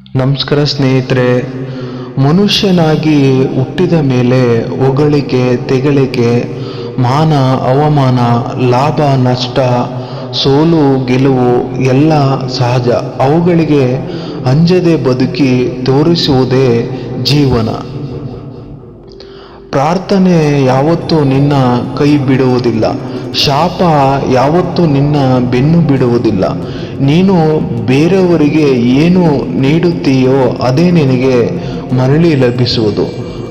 ನಮಸ್ಕಾರ ಸ್ನೇಹಿತರೆ, ಮನುಷ್ಯನಾಗಿ ಹುಟ್ಟಿದ ಮೇಲೆ ಹೊಗಳಿಕೆ, ತೆಗಳಿಕೆ, ಮಾನ, ಅವಮಾನ, ಲಾಭ, ನಷ್ಟ, ಸೋಲು, ಗೆಲುವು ಎಲ್ಲ ಸಹಜ. ಅವುಗಳಿಗೆ ಅಂಜದೆ ಬದುಕಿ ತೋರಿಸುವುದೇ ಜೀವನ. ಪ್ರಾರ್ಥನೆ ಯಾವತ್ತೂ ನಿನ್ನ ಕೈ ಬಿಡುವುದಿಲ್ಲ. ಶಾಪ ಯಾವತ್ತೂ ನಿನ್ನ ಬೆನ್ನು ಬಿಡುವುದಿಲ್ಲ. ನೀನು ಬೇರೆಯವರಿಗೆ ಏನು ನೀಡುತ್ತೀಯೋ ಅದೇ ನಿನಗೆ ಮರಳಿ ಲಭಿಸುವುದು.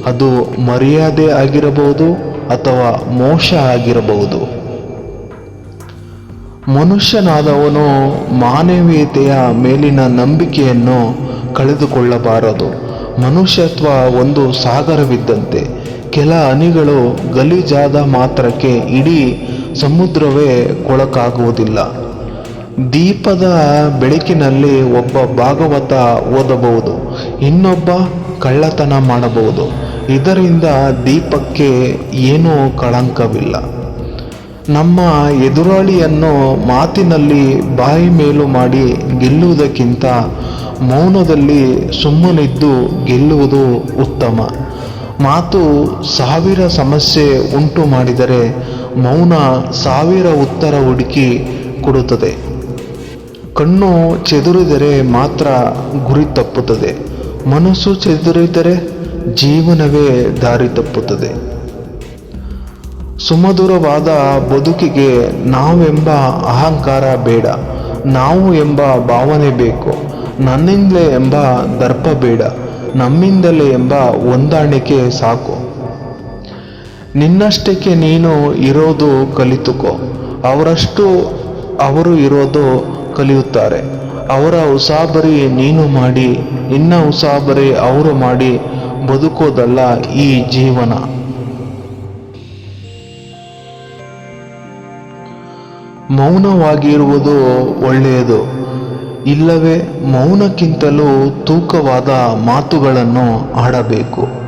ಅದು ಮರ್ಯಾದೆ ಆಗಿರಬಹುದು ಅಥವಾ ಮೋಸ ಆಗಿರಬಹುದು. ಮನುಷ್ಯನಾದವನು ಮಾನವೀಯತೆಯ ಮೇಲಿನ ನಂಬಿಕೆಯನ್ನು ಕಳೆದುಕೊಳ್ಳಬಾರದು. ಮನುಷ್ಯತ್ವ ಒಂದು ಸಾಗರವಿದ್ದಂತೆ. ಕೆಲ ಹನಿಗಳು ಗಲೀಜಾದ ಮಾತ್ರಕ್ಕೆ ಇಡೀ ಸಮುದ್ರವೇ ಕೊಳಕಾಗುವುದಿಲ್ಲ. ದೀಪದ ಬೆಳಕಿನಲ್ಲಿ ಒಬ್ಬ ಭಾಗವತ ಓದಬಹುದು, ಇನ್ನೊಬ್ಬ ಕಳ್ಳತನ ಮಾಡಬಹುದು. ಇದರಿಂದ ದೀಪಕ್ಕೆ ಏನೂ ಕಳಂಕವಿಲ್ಲ. ನಮ್ಮ ಎದುರಾಳಿಯನ್ನು ಮಾತಿನಲ್ಲಿ ಬಾಯಿ ಮೇಲು ಮಾಡಿ ಗೆಲ್ಲುವುದಕ್ಕಿಂತ ಮೌನದಲ್ಲಿ ಸುಮ್ಮನಿದ್ದು ಗೆಲ್ಲುವುದು ಉತ್ತಮ. ಮಾತು ಸಾವಿರ ಸಮಸ್ಯೆ ಉಂಟು ಮಾಡಿದರೆ ಮೌನ ಸಾವಿರ ಉತ್ತರ ಹುಡುಕಿ ಕೊಡುತ್ತದೆ. ಕಣ್ಣು ಚೆದುರಿದರೆ ಮಾತ್ರ ಗುರಿ ತಪ್ಪುತ್ತದೆ. ಮನಸ್ಸು ಚೆದುರಿದರೆ ಜೀವನವೇ ದಾರಿ ತಪ್ಪುತ್ತದೆ. ಸುಮಧುರವಾದ ಬದುಕಿಗೆ ನಾವೆಂಬ ಅಹಂಕಾರ ಬೇಡ. ನಾವು ಎಂಬ ಭಾವನೆ ಬೇಕು. ನನ್ನಿಂದಲೇ ಎಂಬ ದರ್ಪ ಬೇಡ. ನಮ್ಮಿಂದಲೇ ಎಂಬ ಹೊಂದಾಣಿಕೆ ಸಾಕು. ನಿನ್ನಷ್ಟಕ್ಕೆ ನೀನು ಇರೋದು ಕಲಿತುಕೋ. ಅವರಷ್ಟು ಅವರು ಇರೋದು ಕಲಿಯುತ್ತಾರೆ. ಅವರ ಉಸಾಬರಿ ನೀನು ಮಾಡಿ, ನಿನ್ನ ಉಸಾಬರಿ ಅವರು ಮಾಡಿ ಬದುಕೋದಲ್ಲ ಈ ಜೀವನ. ಮೌನವಾಗಿರುವುದು ಒಳ್ಳೆಯದು. ಇಲ್ಲವೇ ಮೌನಕ್ಕಿಂತಲೂ ತೂಕವಾದ ಮಾತುಗಳನ್ನು ಆಡಬೇಕು